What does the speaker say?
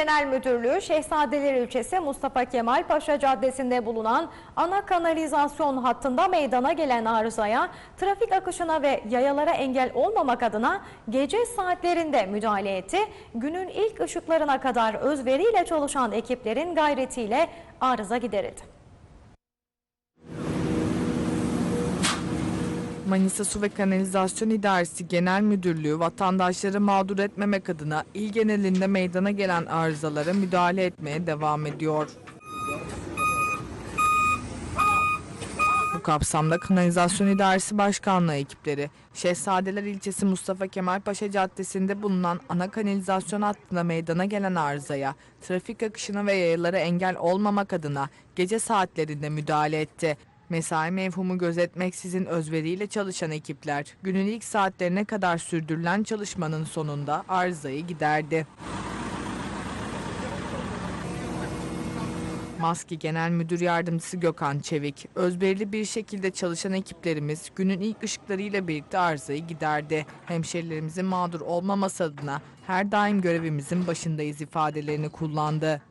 Genel Müdürlüğü Şehzadeler ilçesi Mustafa Kemal Paşa Caddesi'nde bulunan ana kanalizasyon hattında meydana gelen arızaya trafik akışına ve yayalara engel olmamak adına gece saatlerinde müdahale etti. Günün ilk ışıklarına kadar özveriyle çalışan ekiplerin gayretiyle arıza giderildi. Manisa Su ve Kanalizasyon İdaresi Genel Müdürlüğü vatandaşları mağdur etmemek adına il genelinde meydana gelen arızalara müdahale etmeye devam ediyor. Bu kapsamda Kanalizasyon İdaresi Başkanlığı ekipleri, Şehzadeler ilçesi Mustafa Kemal Paşa Caddesi'nde bulunan ana kanalizasyon hattında meydana gelen arızaya, trafik akışına ve yayalara engel olmamak adına gece saatlerinde müdahale etti. Mesai mevhumu gözetmeksizin özveriyle çalışan ekipler, günün ilk saatlerine kadar sürdürülen çalışmanın sonunda arızayı giderdi. Maski Genel Müdür Yardımcısı Gökhan Çevik, özverili bir şekilde çalışan ekiplerimiz günün ilk ışıklarıyla birlikte arızayı giderdi. Hemşerilerimizin mağdur olmaması adına her daim görevimizin başındayız ifadelerini kullandı.